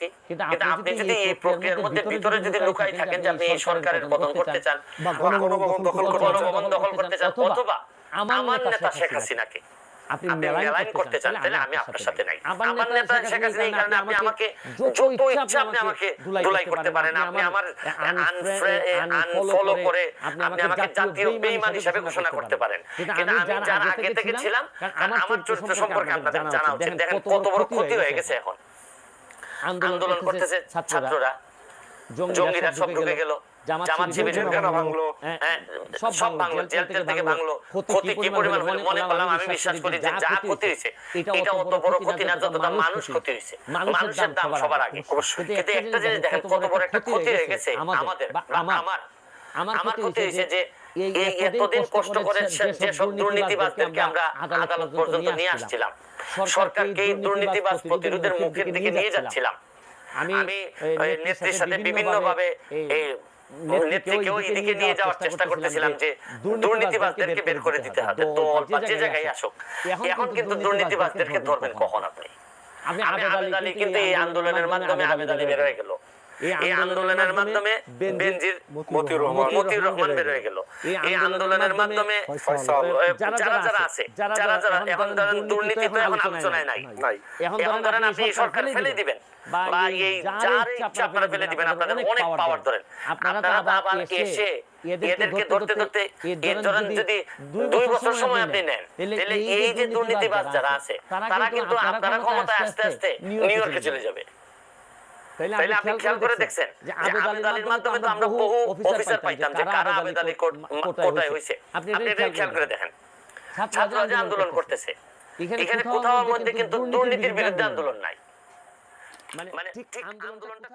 আসছি কিন্তু আপনি যদি এই প্রক্রিয়ার মধ্যে ভিতরে যদি লুকাই থাকেন যে আপনি এই সরকারের পতন করতে চান বা গণভবন দখল করতে চান, গণভবন দখল করতে চান অথবা আমার নেতা শেখ হাসিনাকে। আপনি মেলাইন করতে চান তাহলে আমি আপনার সাথে নাই। আমার নেতা শেখ হাসিনা এই কারণে আপনি আমাকে যত ইচ্ছা আপনি আমাকে ধুলাই করতে পারেন আপনি আমার আনফলো করে আপনি আমাকে জাতীয় বেঈমান হিসেবে ঘোষণা করতে পারেন কিন্তু আমি যার আগে থেকে ছিলাম আমার চরিত্র সম্পর্কে আপনাদের জানা উচিত দেখেন কত বড় ক্ষতি হয়ে গেছে এখন আন্দোলন করতেছে ছাত্ররা। জঙ্গিরা সব ঢুকে গেল। জামাত শিবির ভাঙলো। হ্যাঁ, সব ভাঙলো জেল থেকে ভাঙলো। ক্ষতি কি পরিমাণ হলো মনে করলাম আমি বিশ্বাস করি যে যা ক্ষতি হয়েছে এটা অত বড় ক্ষতি না যতটা মানুষ ক্ষতি হয়েছে। মানুষের দাম সবার আগে কিন্তু একটা জিনিস দেখেন কত বড় একটা ক্ষতি হয়ে গেছে। আমাদের আমার আমার ক্ষতি হয়েছে যে এতদিন কষ্ট করে সে- যেসব দুর্নীতিবাজদেরকে আমরা আদালত পর্যন্ত নিয়ে আসছিলাম। সরকারকে এই দুর্নীতিবাজ প্রতিরোধের মুখের দিকে নিয়ে যাচ্ছিলাম। আমি নেত্রীর সাথে বিভিন্ন ভাবে নেত্রীকেও এদিকে নিয়ে যাওয়ার চেষ্টা করতেছিলাম যে দুর্নীতিবাজদেরকে বের করে দিতে হবে। বা যে জায়গায় আসুক। এখন কিন্তু দুর্নীতিবাজদেরকে ধরবেন কখন? আপনি আমি আবেদ আলী কিন্তু এই আন্দোলনের মাধ্যমে আবেদ আলী বের হয়ে গেল। এই আন্দোলনের মাধ্যমে বেনজির মতিউর রহমান মতিউর রহমান বের হয়ে গেল। এই আন্দোলনের মাধ্যমে যারা যারা আছে যারা যারা এখন ধরেন দুর্নীতি তো এখন আলোচনায় নাই। নাই। এখন ধরেন আপনি সরকার ফেলে দিবেন। বা এই যার ইচ্ছা আপনারা ফেলে দিবেন আপনাদের অনেক পাওয়ার ধরেন। আপনারা আবার এসে এদেরকে ধরতে ধরতে এর ধরেন যদি দুই বছর সময় আপনি নেন তাহলে এই যে দুর্নীতিবাজ যারা আছে তারা কিন্তু আপনারা ক্ষমতায় আস্তে আস্তে নিউ ইয়র্কে চলে যাবে তাইলে আপনি খেয়াল করে দেখছেন যে আবেদ আলীর মাধ্যমে তো আমরা বহু অফিসার পাইতাম যে কারা আবেদ আলী কোটায় হয়েছে আপনি এটা খেয়াল করে দেখেন। ছাত্র যে আন্দোলন করতেছে। এখানে কোথাও মধ্যে কিন্তু দুর্নীতির বিরুদ্ধে আন্দোলন নাই। মানে ঠিক আন্দোলনটা